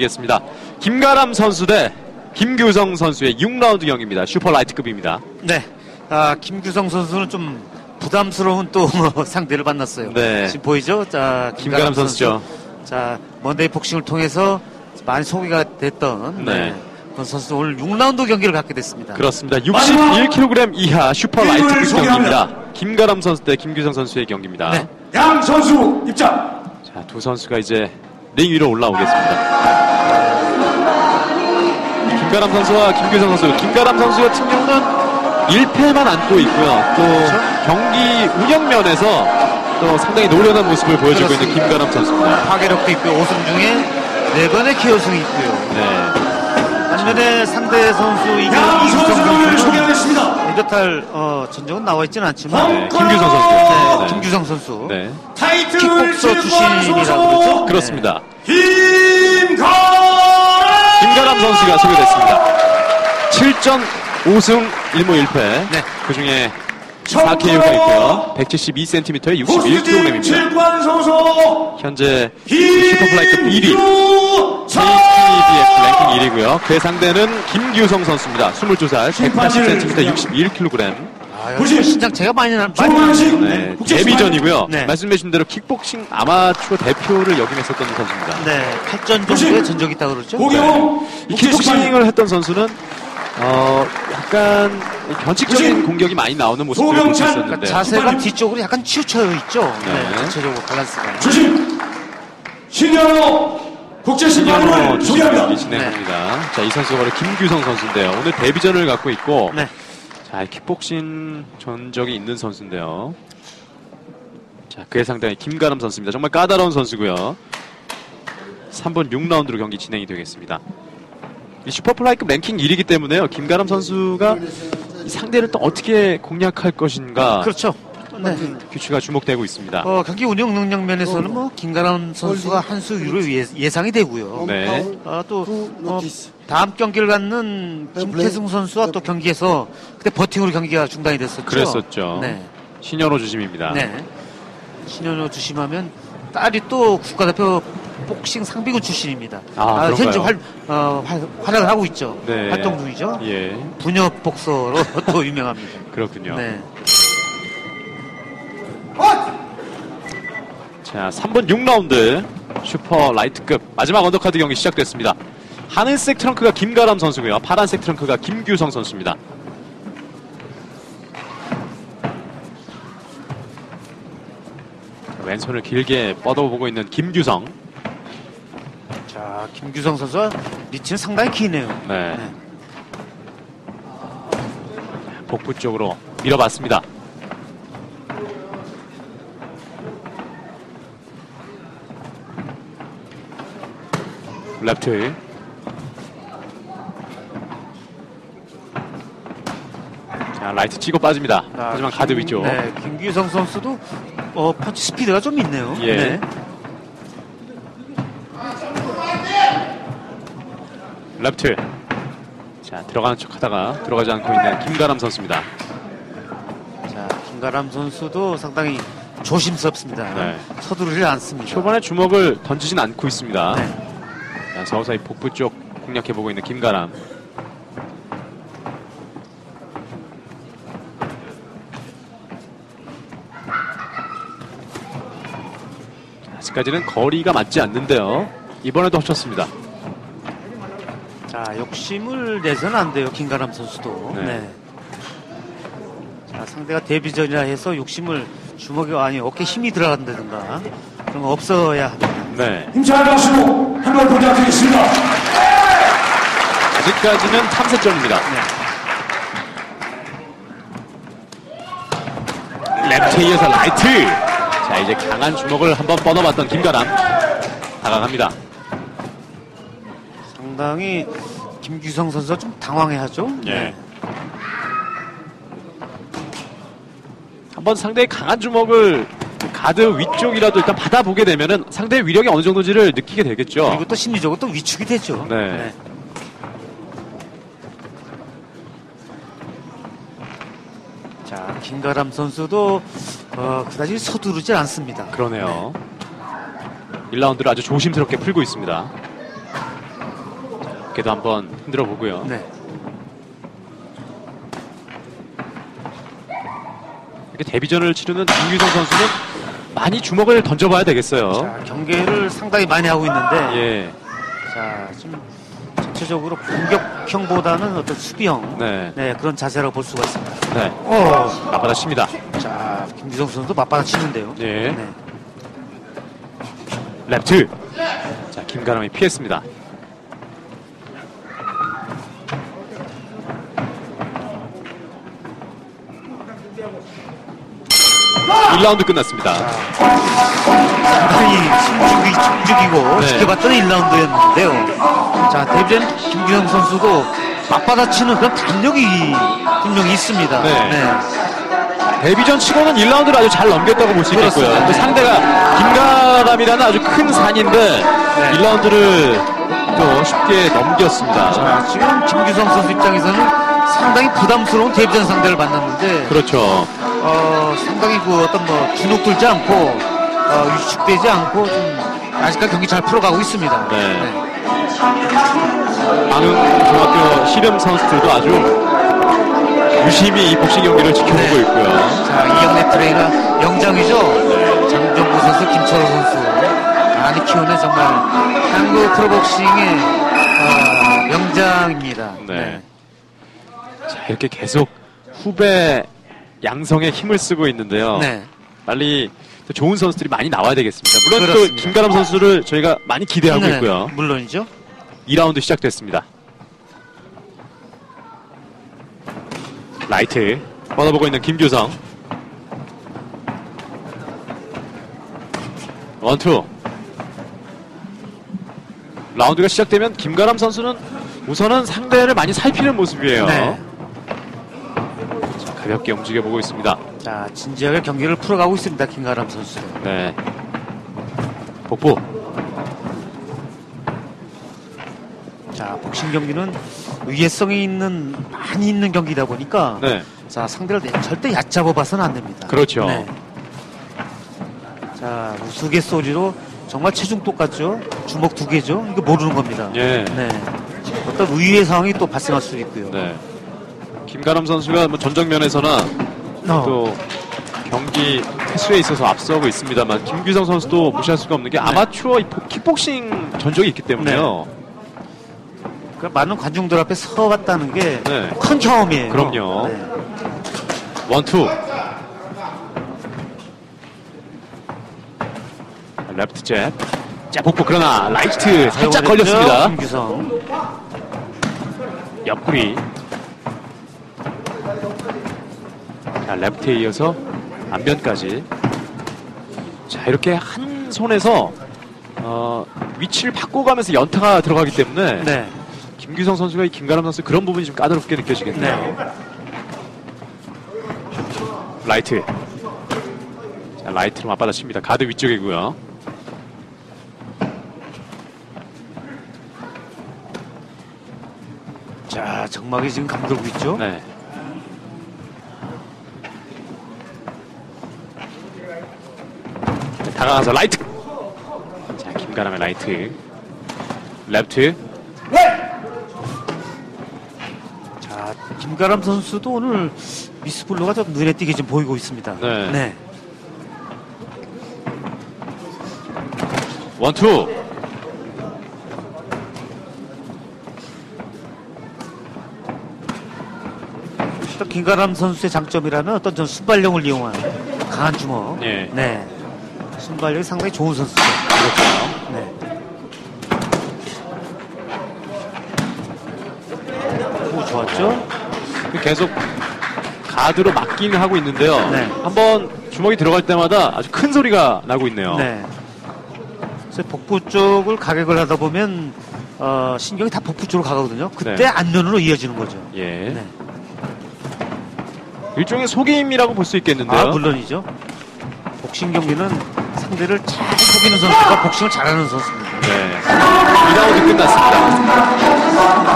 겠습니다. 김가람 선수 대 김규성 선수의 6라운드 경기입니다. 슈퍼 라이트급입니다. 네. 아, 김규성 선수는 좀 부담스러운 또 상대를 만났어요. 네. 지금 보이죠? 자, 김가람 선수죠. 자, 먼데이 복싱을 통해서 많이 소개가 됐던 네. 네. 그 선수 오늘 6라운드 경기를 갖게 됐습니다. 그렇습니다. 61kg 이하 슈퍼 팀을 라이트급 소개합니다. 경기입니다. 김가람 선수 대 김규성 선수의 경기입니다. 네. 양 선수 입장. 자, 두 선수가 이제 링 위로 올라오겠습니다. 김가람 선수와 김규성 선수. 김가람 선수 같은 경우는 1패만 안고 있고요. 또 경기 운영면에서 또 상당히 노련한 모습을 보여주고 있는 그렇습니다. 김가람 선수입니다. 파괴력도 있고요. 5승 중에 4번의 KO승이 있고요. 네. 반면에 상대 선수 이규- 이규성 선수를 소개하겠습니다. 이렇탈 어, 전적은 나와 있지는 않지만 네, 김규성 선수. 네, 네. 김규성 선수 네. 타이틀 킥복서 출신이라고 그러죠? 그렇습니다. 김가람. 김가람 선수가 소개됐습니다. 7전 5승 1무 1패. 네. 그 중에 4KO가 있고요. 172cm에 61kg입니다. 칠관 소속 현재 슈퍼플라이급 1위. 김규성. KTBF 랭킹 1위고요. 그 상대는 김규성 선수입니다. 22살, 180cm, 61kg. 아, 보시- 신장체가 많이 나 많이 네, 데뷔전이고요. 네. 말씀해주신 대로 킥복싱 아마추어 대표를 역임했었던 선수입니다. 네, 8전 정도의 전적이 있다고 그러죠. 고경호 이 킥복싱을 했던 선수는 어 약간 변칙적인 공격이 많이 나오는 모습을 볼 수 있었는데 그러니까 자세가 뒤쪽으로 약간 치우쳐 있죠. 네, 네. 전체적으로 밸런스가. 주심 신현호 국제심판을 신현호 소개합니다. 진행합니다. 자, 이 선수가 바로 김규성 선수인데요. 오늘 데뷔전을 갖고 있고 네. 자, 킥복싱 전적이 있는 선수인데요. 자, 그의 상당히 김가람 선수입니다. 정말 까다로운 선수고요. 3번 6라운드로 경기 진행이 되겠습니다. 이 슈퍼플라이급 랭킹 1위이기 때문에요. 김가람 선수가 이 상대를 또 어떻게 공략할 것인가 그렇죠. 네. 규칙가 주목되고 있습니다. 어, 경기 운영 능력 면에서는 뭐 김가람 선수가 한수 위로 예- 예상이 되고요. 네. 어, 또 어, 다음 경기를 갖는 김태승 선수와 또 경기에서 그때 버팅으로 경기가 중단이 됐었죠. 그랬었죠. 네. 신현호 주심입니다. 네. 신현호 주심하면 딸이 또 국가대표 복싱 상비군 출신입니다. 아, 그런가요? 현재 활, 어, 활, 활약을 하고 있죠. 네. 활동 중이죠. 예, 분녀 복서로 또 유명합니다. 그렇군요. 네. 자, 3번 6라운드 슈퍼 라이트급 마지막 언더카드 경기 시작됐습니다. 하늘색 트렁크가 김가람 선수고요. 파란색 트렁크가 김규성 선수입니다. 왼손을 길게 뻗어보고 있는 김규성. 자, 김규성 선수가 리치는 상당히 기네요. 네. 복부 쪽으로 밀어봤습니다. 랩트. 자, 라이트 치고 빠집니다. 아, 하지만 김- 가드 위쪽. 네, 김규성 선수도 어, 펀치 스피드가 좀 있네요. 예. 네. 랩트. 자, 들어가는 척 하다가 들어가지 않고 있는 김가람 선수입니다. 자, 김가람 선수도 상당히 조심스럽습니다. 네. 서두르지 않습니다. 초반에 주먹을 던지진 않고 있습니다. 네. 자, 서서히 복부 쪽 공략해보고 있는 김가람. 아직까지는 거리가 맞지 않는데요. 이번에도 합쳤습니다. 자, 욕심을 내서는 안 돼요. 김가람 선수도. 네. 네. 자, 상대가 데뷔전이라 해서 욕심을 주먹이 아니 어깨 힘이 들어간다든가 그런 거 없어야 합니다. 네. 힘잘 박수 한번 부탁드리겠습니다. 아직까지는 탐색전입니다. 랩트에 이어서 라이트. 자, 이제 강한 주먹을 한번 뻗어봤던 김가람. 다가갑니다. 상당히 김규성 선수가 좀 당황해하죠. 예. 한번 상대의 강한 주먹을 가드 위쪽이라도 일단 받아보게 되면은 상대의 위력이 어느 정도인지를 느끼게 되겠죠. 그리고 또 심리적으로 또 위축이 되죠. 네. 자, 김가람 선수도 어, 그다지 서두르지 않습니다. 그러네요. 1라운드를 아주 조심스럽게 풀고 있습니다. 어깨도 한번 흔들어 보고요. 네. 이렇게 데뷔전을 치르는 김규성 선수는 많이 주먹을 던져봐야 되겠어요. 자, 경계를 상당히 많이 하고 있는데 예, 자, 좀 전체적으로 공격형보다는 어떤 수비형 네, 네, 그런 자세라고 볼 수가 있습니다. 네. 어, 맞받아 칩니다. 자, 김규성 선수도 맞받아 치는데요. 예, 네. 랩트. 자, 김가람이 피했습니다. 일라운드 끝났습니다. 상당히 숨죽이 충죽이고 네. 지켜봤던 1라운드였는데요. 자, 데뷔전 김규성 선수도 맞받아치는 그런弾力이 분명히 있습니다. 네. 데뷔전 치고는 1라운드를 아주 잘 넘겼다고 볼 수 있겠고요. 그렇습니다. 또 상대가 김가람이라는 아주 큰 산인데 1라운드를 또 쉽게 넘겼습니다. 자, 지금 김규성 선수 입장에서는 상당히 부담스러운 데뷔전 상대를 만났는데 그렇죠. 어, 상당히 그 어떤 뭐 주눅 들지 않고 어, 위축되지 않고 좀 아직까지 경기 잘 풀어가고 있습니다. 네. 많은 중학교 실험 선수들도 아주 유심히 이 복싱 경기를 지켜보고 네. 있고요. 자, 이영래 트레이너 영장이죠. 장정구 선수, 김철호 선수. 많이 키우는 정말 한국 프로복싱의 어, 명장입니다. 네. 자, 이렇게 계속 후배 양성에 힘을 쓰고 있는데요. 네. 빨리 또 좋은 선수들이 많이 나와야 되겠습니다. 물론 또 그렇습니다. 김가람 선수를 저희가 많이 기대하고 네, 있고요. 물론이죠. 2라운드 시작됐습니다. 라이트 뻗어보고 있는 김규성 원투 라운드가 시작되면 김가람 선수는 우선은 상대를 많이 살피는 모습이에요. 네. 자, 가볍게 움직여보고 있습니다. 자, 진지하게 경기를 풀어가고 있습니다. 김가람 선수. 네. 복부 자, 복싱 경기는 위해성이 있는 많이 있는 경기다 보니까 네. 자, 상대를 내- 절대 얕잡아 봐서는 안 됩니다. 그렇죠. 네. 자, 우스갯소리로 정말 체중 똑같죠? 주먹 두 개죠? 이거 모르는 겁니다. 예. 네. 어떤 의외의 상황이 또 발생할 수 있고요. 네. 김가람 선수가 뭐 전정면에서나 어. 또 경기 횟수에 있어서 앞서고 있습니다만 김규성 선수도 무시할 수가 없는 게 아마추어 이 포- 킥복싱 전적이 있기 때문에요. 그 많은 관중들 앞에 서봤다는 게큰 네. 경험이에요. 그럼요. 네. 원투. 레프트 잽. 자, 복부 그러나 라이트 살짝 걸렸습니다. 김규성. 옆구리. 자, 레프트에 이어서 안변까지. 자, 이렇게 한 손에서 어, 위치를 바꿔가면서 연타가 들어가기 때문에 네. 김규성 선수가 이 김가람 선수 그런 부분이 좀 까다롭게 느껴지겠네요. 네. 라이트. 자, 라이트로 맞받아칩니다. 가드 위쪽이고요. 자, 정막이 지금 감돌고 있죠? 네. 다가가서 라이트. 자, 김가람의 라이트. 레프트. 자, 김가람 선수도 오늘 미스블루가 좀 눈에 띄게 좀 보이고 있습니다. 네. 원투. 또 김가람 선수의 장점이라는 어떤 전 순발력을 이용한 강한 주먹. 예. 네. 순발력이 상당히 좋은 선수죠. 그렇죠. 네. 오, 좋았죠? 계속 가드로 맞기는 하고 있는데요. 네. 한번 주먹이 들어갈 때마다 아주 큰 소리가 나고 있네요. 네. 그래서 복부 쪽을 가격을 하다 보면 어, 신경이 다 복부 쪽으로 가거든요. 그때 네. 안면으로 이어지는 거죠. 예. 네. 일종의 속임이라고 볼 수 있겠는데요. 아, 물론이죠. 복싱 경기는 상대를 잘 속이는 선수가 복싱을 잘하는 선수입니다. 네. 2라운드 끝났습니다.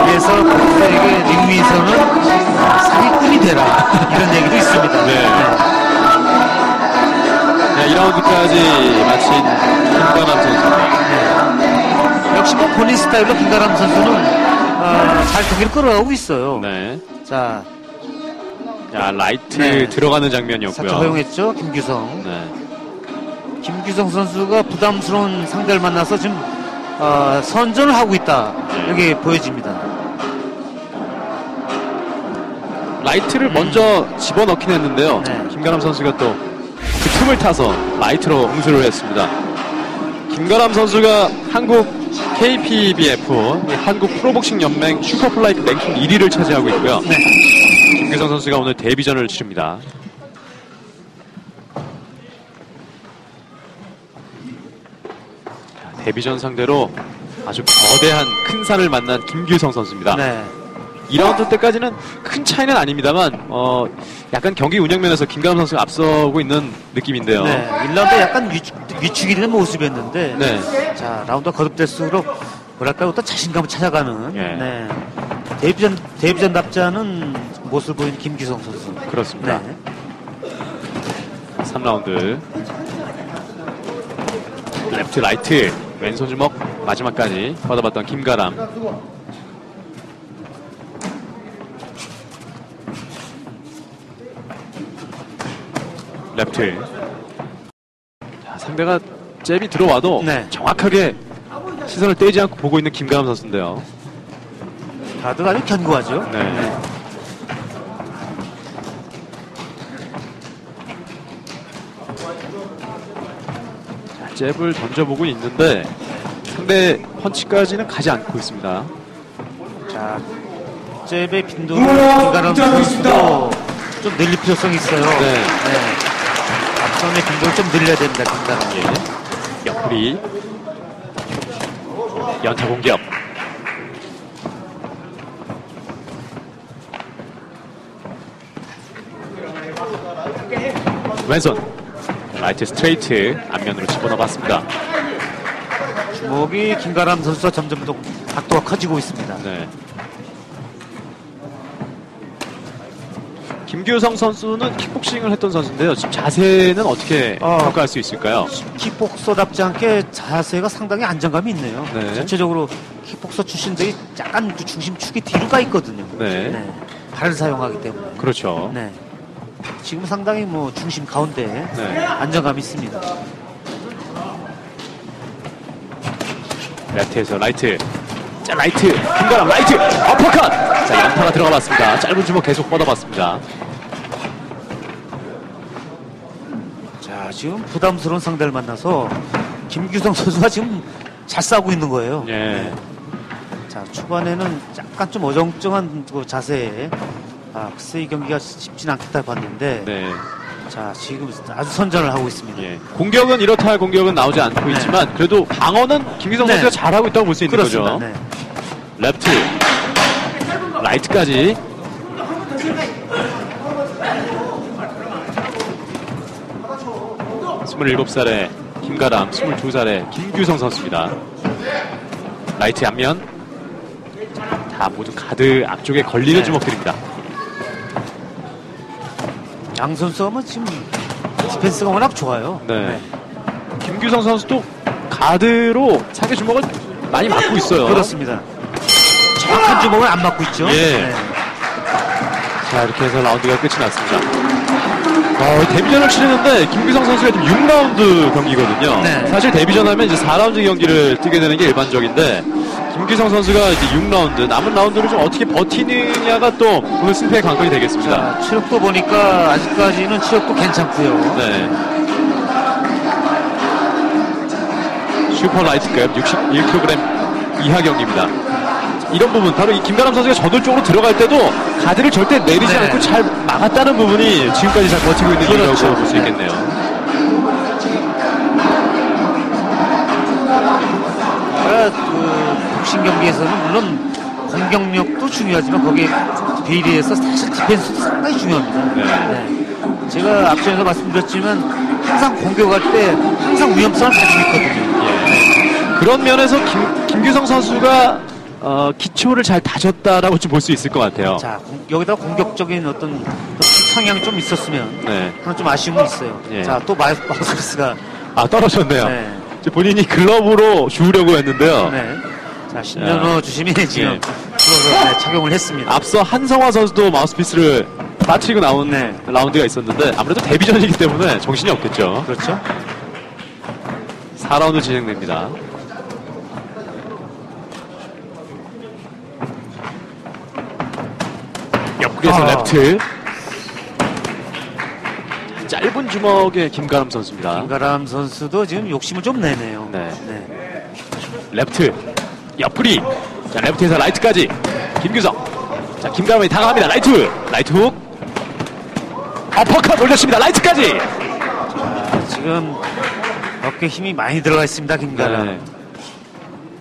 그래서 복수에게 링 위에서는 사기꾼이 되라 이런 얘기도 있습니다. 네. 네, 2라운드까지 마친 김관남 선수입니다. 역시 뭐 본인 스타일로 김가람 선수는 아, 잘 경기를 끌어가고 있어요. 네. 자, 자, 라이트 네. 들어가는 장면이었고요. 허용했죠, 김규성. 네. 김규성 선수가 부담스러운 상대를 만나서 지금 어, 선전을 하고 있다. 네. 여기 보여집니다. 라이트를 먼저 집어넣긴 했는데요. 네. 김가람 선수가 또 그 틈을 타서 라이트로 응수를 했습니다. 김가람 선수가 한국 KPBF 이 한국 프로복싱 연맹 슈퍼플라이트 랭킹 1위를 차지하고 있고요. 네. 김규성 선수가 오늘 데뷔전을 치릅니다. 데뷔전 상대로 아주 거대한 큰 산을 만난 김규성 선수입니다. 네. 2라운드 때까지는 큰 차이는 아닙니다만 어 약간 경기 운영 면에서 김가람 선수가 앞서고 있는 느낌인데요. 네. 1라운드 약간 위축, 위축이 되는 모습이었는데 네. 자, 라운드가 거듭될수록 뭐랄까요? 어떤 자신감을 찾아가는 예. 네. 데뷔전 데뷔전답지 않은 모습을 보이는 김규성 선수. 그렇습니다. 네. 3라운드 레프트 라이트 왼손 주먹 마지막까지 뻗어봤던 김가람 레프트 자, 상대가 잽이 들어와도 네. 정확하게 시선을 떼지 않고 보고 있는 김가람 선수인데요 가드가 아주 견고하죠. 네. 잽을 던져보고 있는데 상대 펀치까지는 가지 않고 있습니다. 자, 잽의 빈도를 김가람. 선수도 좀 늘릴 필요성이 있어요. 네. 앞선의 빈도를 좀 늘려야 됩니다, 김가람. 예. 옆구리 연타 공격 왼손 라이트 스트레이트 앞면으로 집어넣어봤습니다. 주먹이 김가람 선수가 점점 더 각도가 커지고 있습니다. 네. 김규성 선수는 킥복싱을 했던 선수인데요. 지금 자세는 어떻게 어. 평가할 수 있을까요? 킥복서답지 않게 자세가 상당히 안정감이 있네요. 네. 전체적으로 킥복서 출신들이 약간 그 중심축이 뒤로 가 있거든요. 네. 발을 사용하기 때문에. 그렇죠. 네. 지금 상당히 뭐 중심 가운데 네. 안정감이 있습니다. 레프트에서 라이트. 자, 라이트. 김가람 라이트. 어퍼컷. 자, 연타가 들어가 봤습니다. 짧은 주먹 계속 뻗어봤습니다. 자, 지금 부담스러운 상대를 만나서 김규성 선수가 지금 잘 싸우고 있는 거예요. 예. 자, 초반에는 약간 좀 어정쩡한 그 자세에 아, 글쎄 이 경기가 쉽진 않겠다 봤는데 네. 자, 지금 아주 선전을 하고 있습니다. 예. 공격은 이렇다 할 공격은 나오지 않고 네. 있지만 그래도 방어는 김기성 네. 선수가 잘하고 있다고 볼 수 있는 그렇습니다. 거죠. 네. 레프트. 라이트까지. 스물일곱 살의 김가람, 스물두 살의 김규성 선수입니다. 라이트 앞면. 다 모두 가드 앞쪽에 걸리는 네. 주먹들입니다. 양 선수가 뭐 지금 디펜스가 워낙 좋아요. 네. 김규성 선수도 가드로 상대 주먹을 많이 맞고 있어요. 그렇습니다. 정확한 주먹을 안 맞고 있죠. 예. 네. 자, 이렇게 해서 라운드가 끝이 났습니다. 어, 데뷔전을 치르는데 김규성 선수가 지금 6라운드 경기거든요. 네. 사실 데뷔전 하면 이제 4라운드 경기를 뛰게 되는 게 일반적인데 김규성 선수가 이제 6라운드 남은 라운드를 좀 어떻게 버티느냐가 또 오늘 승패의 관건이 되겠습니다. 자, 체력도 보니까 아직까지는 체력도 괜찮고요. 네. 슈퍼 라이트급 61kg 이하 경기입니다. 이런 부분 바로 이 김가람 선수가 저돌적으로 들어갈 때도 가드를 절대 내리지 네. 않고 잘 막았다는 부분이 지금까지 잘 버티고 있는 이유라고 그렇죠. 볼수 네. 있겠네요. 복싱 경기에서는 물론 공격력도 중요하지만 거기에 비례해서 사실 디펜스도 상당히 중요합니다. 네. 제가 앞전에도 말씀드렸지만 항상 공격할 때 항상 위험성을 가지고 있거든요. 예. 그런 면에서 김, 김규성 선수가 어, 기초를 잘 다졌다라고 좀 볼 수 있을 것 같아요. 자, 공- 여기다 공격적인 어떤 성향이 좀 있었으면 네. 하나 좀 아쉬움이 있어요. 예. 자, 또 마이- 마우스피스가 아 떨어졌네요. 네. 본인이 글러브로 주우려고 했는데요. 네. 자, 신현호 주심이 지금 풀어서 네, 착용을 했습니다. 앞서 한성화 선수도 마우스피스를 빠뜨리고 나온 네. 라운드가 있었는데 아무래도 데뷔전이기 때문에 정신이 없겠죠. 그렇죠. 4라운드 진행됩니다. 옆구리에서 아. 레프트. 짧은 주먹의 김가람 선수입니다. 김가람 선수도 지금 욕심을 좀 내네요. 네. 네. 레프트. 옆구리. 자, 레프트에서 라이트까지. 김규성. 자, 김가람이 다가갑니다. 라이트. 라이트 훅. 어퍼컷 올렸습니다. 라이트까지. 아, 지금 어깨 힘이 많이 들어가 있습니다. 김가람. 네.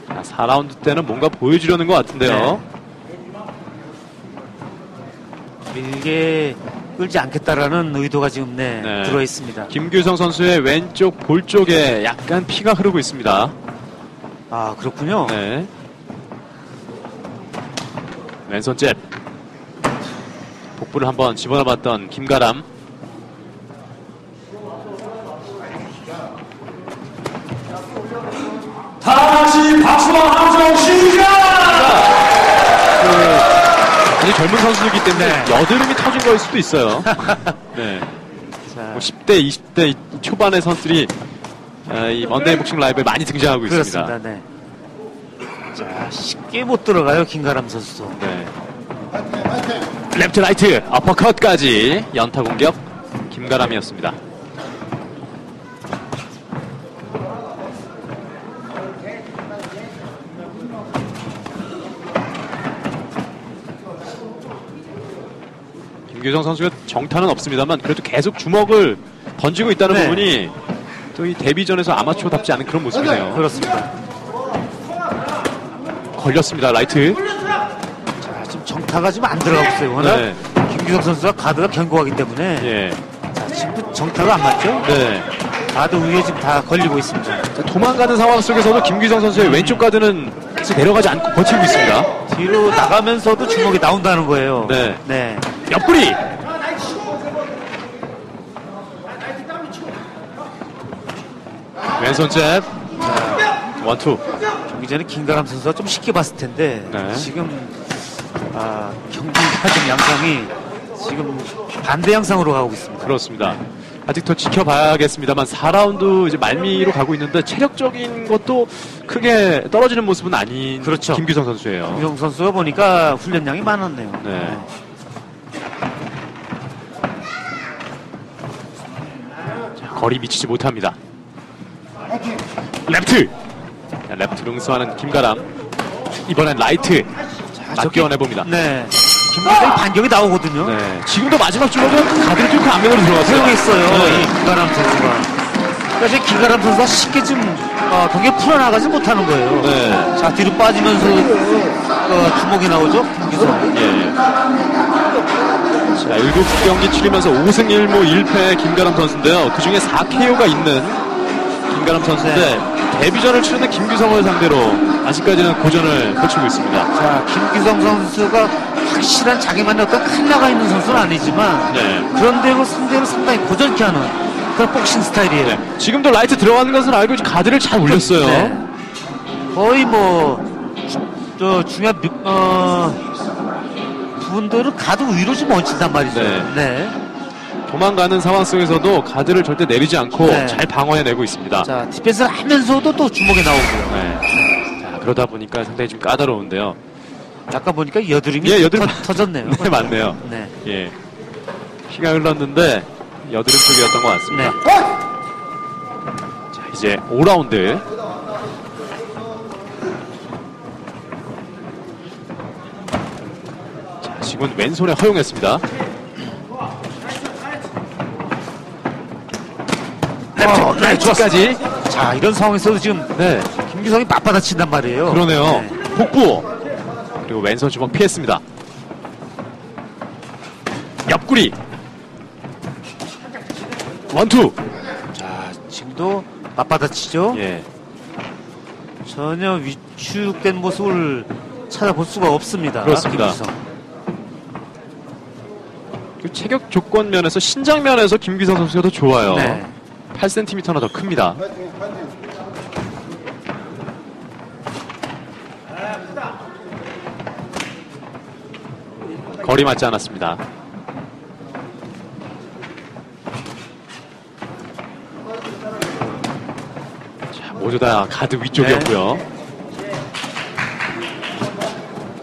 자, 4라운드 때는 뭔가 보여주려는 것 같은데요. 길게 끌지 않겠다라는 의도가 지금 네, 네. 들어 있습니다. 김규성 선수의 왼쪽 볼 쪽에 약간 피가 흐르고 있습니다. 아 그렇군요. 네. 왼손 잽. 복부를 한번 집어넣어봤던 김가람. 다시 박수와 함성 시작! 아주 젊은 선수이기 때문에 네. 여드름이 터진 거일 수도 있어요. 네. 자, 뭐 10대, 20대 초반의 선수들이 어, 이 먼데이 복싱 라이브에 많이 등장하고 그렇습니다. 있습니다. 네. 자 쉽게 못 들어가요 김가람 선수도. 네. 레프트 라이트 어퍼컷까지 연타 공격 김가람이었습니다. 김규성 선수가 정타는 없습니다만 그래도 계속 주먹을 던지고 있다는 네. 부분이 또 이 데뷔전에서 아마추어답지 않은 그런 모습이네요. 그렇습니다. 걸렸습니다 라이트. 자 지금 정타가 지금 안 들어가고 있어요. 워낙 네. 김규성 선수가 가드가 견고하기 때문에 예. 자, 지금 정타가 안 맞죠? 네. 가드 위에 지금 다 걸리고 있습니다. 자, 도망가는 상황 속에서도 김규성 선수의 왼쪽 가드는 계속 내려가지 않고 버티고 있습니다. 뒤로 나가면서도 주먹이 나온다는 거예요. 네. 네. 옆구리! 왼손 잽. 원투. 경기 전에 김가람 선수가 좀 쉽게 봤을 텐데 네. 지금 아, 경기가 좀 양상이 지금 반대 양상으로 가고 있습니다. 그렇습니다. 아직 더 지켜봐야겠습니다만 4라운드 이제 말미로 가고 있는데 체력적인 것도 크게 떨어지는 모습은 아닌 그렇죠. 김규성 선수예요. 김규성 선수가 보니까 훈련량이 많았네요. 네. 자, 거리 미치지 못합니다. 랩트! 자, 랩트 롱스하는 김가람. 이번엔 라이트. 맞기원해 봅니다. 네. 김가람이 반격이 나오거든요. 네. 지금도 마지막 주먹은 가드를 뚫고 앞면으로 들어갔어요. 허용했어요. 네. 이 김가람 선수가. 지금 김가람 선수가 쉽게 좀 어, 경기에 풀어나가지 못하는 거예요. 네. 자, 뒤로 빠지면서 어, 주먹이 나오죠. 김규성. 예. 자, 7경기 치르면서 5승 1무 1패 김가람 선수인데요. 그 중에 4KO가 있는 김가람 선수인데 데뷔전을 치르는 김규성을 상대로 아직까지는 고전을 펼치고 있습니다. 자, 김규성 선수가 확실한 자기만의 어떤 칼라가 있는 선수는 아니지만 네. 그런데 그 상대를 상당히 고전케 하는 그런 복싱 스타일이에요. 네. 지금도 라이트 들어가는 것을 알고 가드를 잘 올렸어요. 네. 거의 뭐, 주- 저, 중요한, 미- 어, 부분들은 가드 위로 좀 얹힌단 말이죠. 네. 네. 도망가는 상황 속에서도 가드를 절대 내리지 않고 네. 잘 방어해내고 있습니다. 자, 디펜스를 하면서도 또 주먹이 나오고요. 네. 자, 그러다 보니까 상당히 좀 까다로운데요. 아까 보니까 여드름이 예, 여드름 터, 졌네요 네, 맞네요. 네. 예. 피가 흘렀는데 여드름 쪽이었던 것 같습니다. 네. 자, 이제 5라운드. 자, 지금 왼손에 허용했습니다. 어, 네, 좋았어. 까지 자, 이런 상황에서도 지금 네, 김규성이 맞받아친단 말이에요. 그러네요. 네. 복부. 그리고 왼손 주먹 피했습니다. 옆구리. 원투. 자, 지금도 맞받아치죠. 예. 전혀 위축된 모습을 찾아볼 수가 없습니다. 그렇습니다. 김규성. 그 체격 조건 면에서 신장 면에서 김규성 선수가 더 좋아요. 네. 8cm나 더 큽니다. 거리 맞지 않았습니다. 자, 모두 다 가드 위쪽이었고요.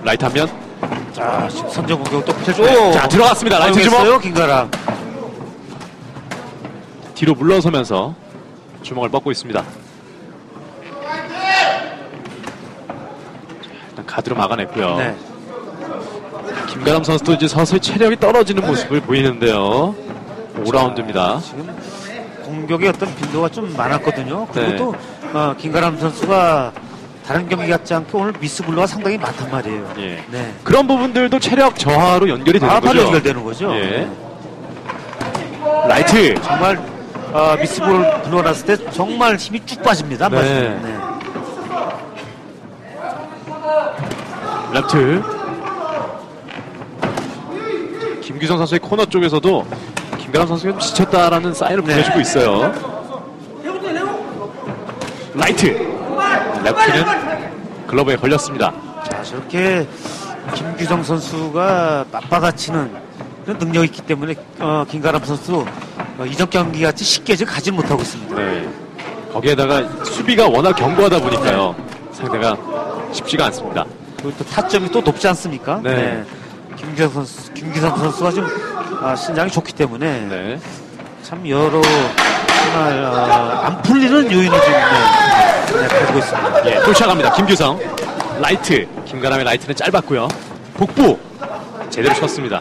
라이트 한 면. 자, 선제 공격 또 펼쳐. 네. 자, 들어갔습니다. 라이트 주먹. 김가람. 뒤로 물러서면서 주먹을 뻗고 있습니다. 자, 일단 가드로 막아냈고요. 네. 김가람 선수도 이제 서서히 체력이 떨어지는 모습을 보이는데요. 5라운드입니다. 지금 공격의 어떤 빈도가 좀 많았거든요. 그리고 네. 또 어, 김가람 선수가 다른 경기 같지 않게 오늘 미스블루가 상당히 많단 말이에요. 예. 네. 그런 부분들도 체력 저하로 연결이 되는 아, 거죠. 연결되는 거죠. 예. 네. 라이트. 정말 어, 미스볼 불어났을 때 정말 힘이 쭉 빠집니다. 한 네. 네. 레프트. 김규성 선수의 코너 쪽에서도 김가람 선수가 좀 지쳤다라는 사인을 네. 보내주고 있어요. 라이트. 레프트는 글러브에 걸렸습니다. 자, 저렇게 김규성 선수가 맞받아치는 그런 능력이 있기 때문에 어, 김가람 선수 어, 이전 경기 같이 쉽게 지금 가지 못하고 있습니다. 네. 거기에다가 수비가 워낙 견고하다 보니까요. 상대가 쉽지가 않습니다. 그리고 또 타점이 또 높지 않습니까? 네. 김규성 선수, 김규성 선수가 좀 아, 신장이 좋기 때문에 네. 참 여러 정말 어, 안 풀리는 요인을 좀 네, 네, 가지고 있습니다. 예, 또 시작합니다. 김규성. 라이트. 김가람의 라이트는 짧았고요. 복부. 제대로 쳤습니다.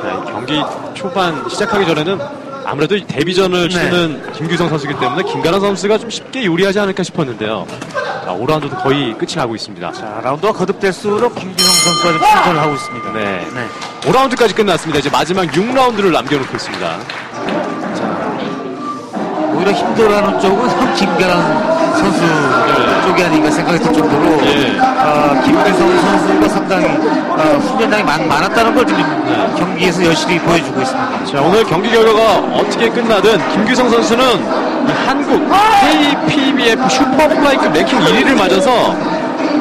자, 이 경기 초반 시작하기 전에는 아무래도 이 데뷔전을 네. 치는 김규성 선수이기 때문에 김가람 선수가 좀 쉽게 유리하지 않을까 싶었는데요. 자, 5라운드도 거의 끝이 나고 있습니다. 자, 라운드가 거듭될수록 김규성 선수가 좀 선전을 하고 있습니다. 네. 네. 5라운드까지 끝났습니다. 이제 마지막 6라운드를 남겨놓고 있습니다. 오히려 힘들어하는 쪽은 김가람 선수 네. 쪽이 아닌가 생각이 들 정도로 예. 어, 김규성 선수가 상당히 어, 훈련량이 많, 많았다는 걸 지금 네. 경기에서 여실히 보여주고 있습니다. 자, 오늘 경기 결과가 어떻게 끝나든 김규성 선수는 이 한국 KPBF 슈퍼플라이급 랭킹 1위를 맞아서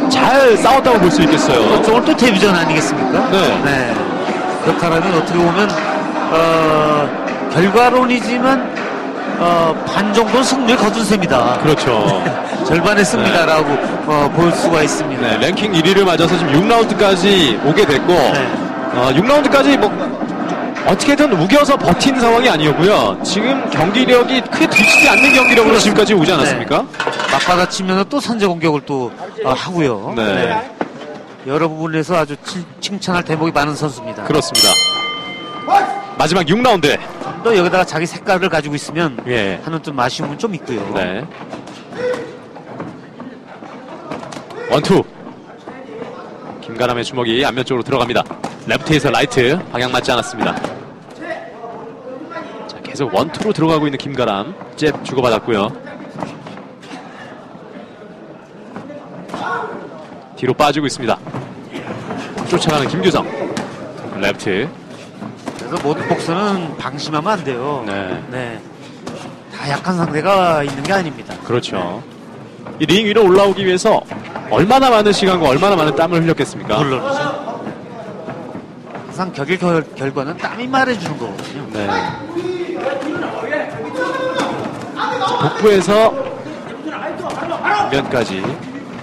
잘 싸웠다고 볼 수 있겠어요. 오늘 또 데뷔전 아니겠습니까? 네. 그렇다면 어떻게 보면 어, 결과론이지만 어, 반 정도 승리를 거둔 셈이다. 그렇죠. 절반의 승리다라고 어, 볼 수가 있습니다. 네, 랭킹 1위를 맞아서 지금 6라운드까지 오게 됐고, 네. 어, 6라운드까지 뭐, 어떻게든 우겨서 버틴 상황이 아니었고요. 지금 경기력이 크게 뒤지지 않는 경기력으로 지금까지 오지 않았습니까? 맞받아치면 또 선제 공격을 또 어, 하고요. 네. 여러 부분에서 아주 칭- 칭찬할 대목이 많은 선수입니다. 그렇습니다. 마지막 6라운드. 또 여기다가 자기 색깔을 가지고 있으면 예. 하는 좀 아쉬움은 좀 있고요. 네. 원투. 김가람의 주먹이 안면 쪽으로 들어갑니다. 레프트에서 라이트 방향 맞지 않았습니다. 자, 계속 원투로 들어가고 있는 김가람. 잽 주고받았고요. 뒤로 빠지고 있습니다. 쫓아가는 김규성. 레프트. 그래서 모든 복수는 방심하면 안 돼요. 네. 다 약한 상대가 있는 게 아닙니다. 그렇죠. 이링 위로 올라오기 위해서 얼마나 많은 시간과 얼마나 많은 땀을 흘렸겠습니까? 물론이죠. 항상 격일 결, 결과는 땀이 말해주는 거거든요. 네. 자, 복부에서 면까지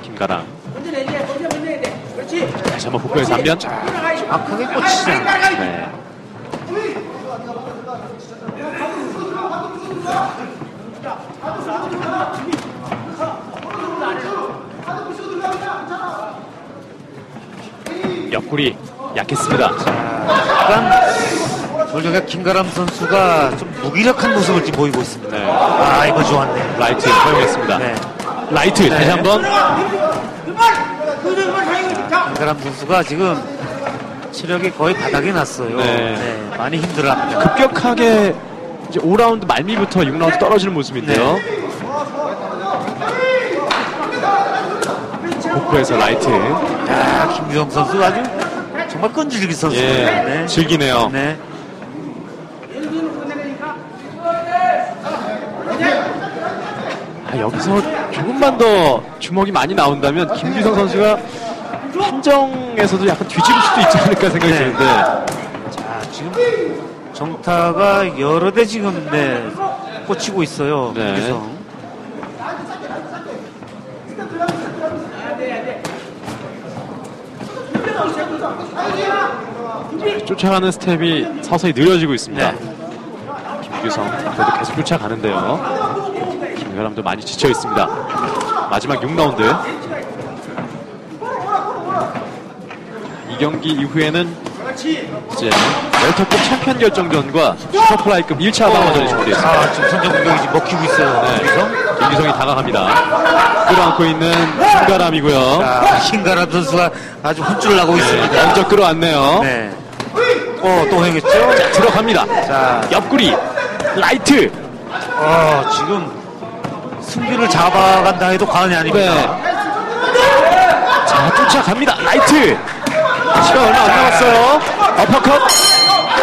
김가람. 다시 한번 복부에서 한 면. 정확하게 꽂히지 않아요. 네. 옆구리 약했습니다. 약간 돌려가 김가람 선수가 좀 무기력한 모습을 지금 보이고 있습니다. 네. 아 이거 좋았네. 라이트 사용했습니다. 네. 라이트 다시 한번 김가람 선수가 지금 체력이 거의 바닥에 났어요. 네. 네, 많이 힘들어합니다. 급격하게 이제 5라운드 말미부터 6라운드 떨어지는 모습인데요. 복부에서 라이트. 야 김규성 선수 아주 정말 끈질긴 선수입니다. 예, 즐기네요. 네. 자, 여기서 조금만 더 주먹이 많이 나온다면 김규성 선수가 판정에서도 약간 뒤집을 수도 있지 않을까 생각이 네. 드는데 정타가 여러 대 지금 네, 꽂히고 있어요. 네. 김규성. 쫓아가는 스텝이 서서히 느려지고 있습니다. 네. 김규성 그래도 계속 쫓아가는데요. 김가람도 많이 지쳐 있습니다. 마지막 6라운드. 이 경기 이후에는 이제 웰터급 챔피언 결정전과 슈퍼플라이급 1차 방어전이 준비되어 있습니다. 아, 지금 선정 공격이 지금 먹히고 있어요. 네. 김규성. 김규성이 다가갑니다. 끌어안고 있는 김가람이고요. 자, 신가람 선수가 아주 혼쭐 나고 있습니다. 먼저 끌어안네요. 네. 어, 또 해겠죠? 들어갑니다. 자, 옆구리 라이트. 어, 지금 승기를 잡아간다 해도 과언이 아닙니다. 네. 자, 쫓아갑니다. 라이트. 시간 얼마 안 남았어요. 어퍼컷.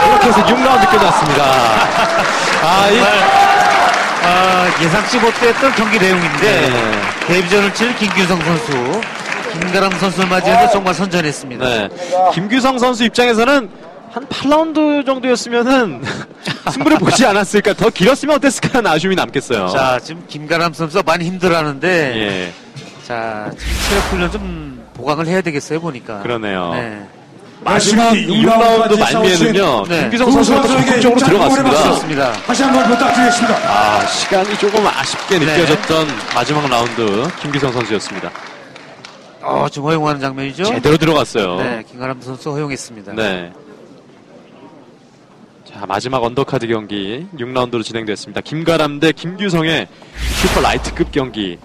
이렇게 해서 6라운드 끝났습니다. 아, 이, 아, 예상치 못했던 경기 내용인데 네. 데뷔전을 치른 김규성 선수, 김가람 선수를 맞이해서 정말 선전했습니다. 네. 김규성 선수 입장에서는 한 8라운드 정도였으면은 승부를 보지 않았을까. 더 길었으면 어땠을까 하는 아쉬움이 남겠어요. 자, 지금 김가람 선수가 많이 힘들어하는데, 예. 자, 지금 체력 훈련 좀 보강을 해야 되겠어요 보니까. 그러네요. 네. 마지막 6라운드 말미에는요. 네. 김규성 선수가 또 적극적으로 들어갔습니다. 다시 한번 부탁드리겠습니다. 아, 시간이 조금 아쉽게 네. 느껴졌던 마지막 라운드 김규성 선수였습니다. 어, 지금 허용하는 장면이죠? 제대로 들어갔어요. 네, 김가람 선수 허용했습니다. 네. 자, 마지막 언더카드 경기 6라운드로 진행됐습니다. 김가람 대 김규성의 슈퍼 라이트급 경기.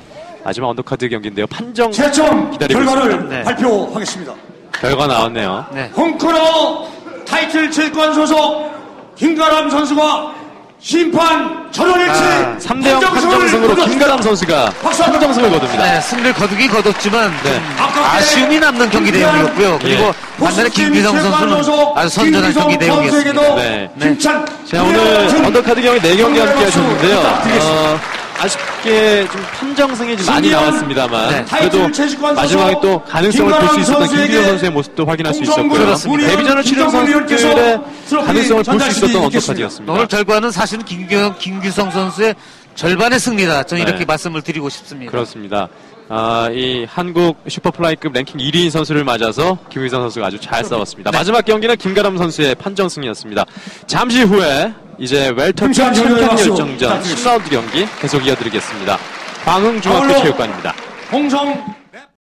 마지막 언더카드 경기인데요. 판정 최종 기다리고 결과를 있습니다. 네. 발표하겠습니다. 결과 나왔네요. 네. 홍코너 타이틀 채권 소속 김가람 선수가 심판 전원일치 아, 3대0 판정승으로 김가람 선수가 박수 한번 판정승을 거둡니다. 네, 승리를 거두긴 거뒀지만 네. 아쉬움이 남는 경기 내용이었고요. 그리고 예. 반면에 김규성 선수는 아주 선전한 경기 내용이었습니다. 네. 네. 자, 오늘 언더카드 경기 4경기 함께 하셨는데요. 어, 아쉽게 좀 판정승이 좀 많이 나왔습니다만 네. 그래도 마지막에 또 가능성을 볼 수 있었던 김규현 선수의 모습도 확인할 수 있었고요. 그렇습니다. 데뷔전을 치른 선수들의 가능성을 볼 수 있었던. 언더카드였습니다. 오늘 결과는 사실은 김규, 김규성 선수의 절반의 승리다. 저는 네. 이렇게 말씀을 드리고 싶습니다. 그렇습니다. 아, 이 한국 슈퍼플라이급 랭킹 1위인 선수를 맞아서 김의성 선수가 아주 잘 싸웠습니다. 마지막 경기는 김가람 선수의 판정승이었습니다. 잠시 후에 이제 힘찬 챔피언 결정전 부탁드리겠습니다. 10라운드 경기 계속 이어드리겠습니다. 광흥중학교 체육관입니다. 홍성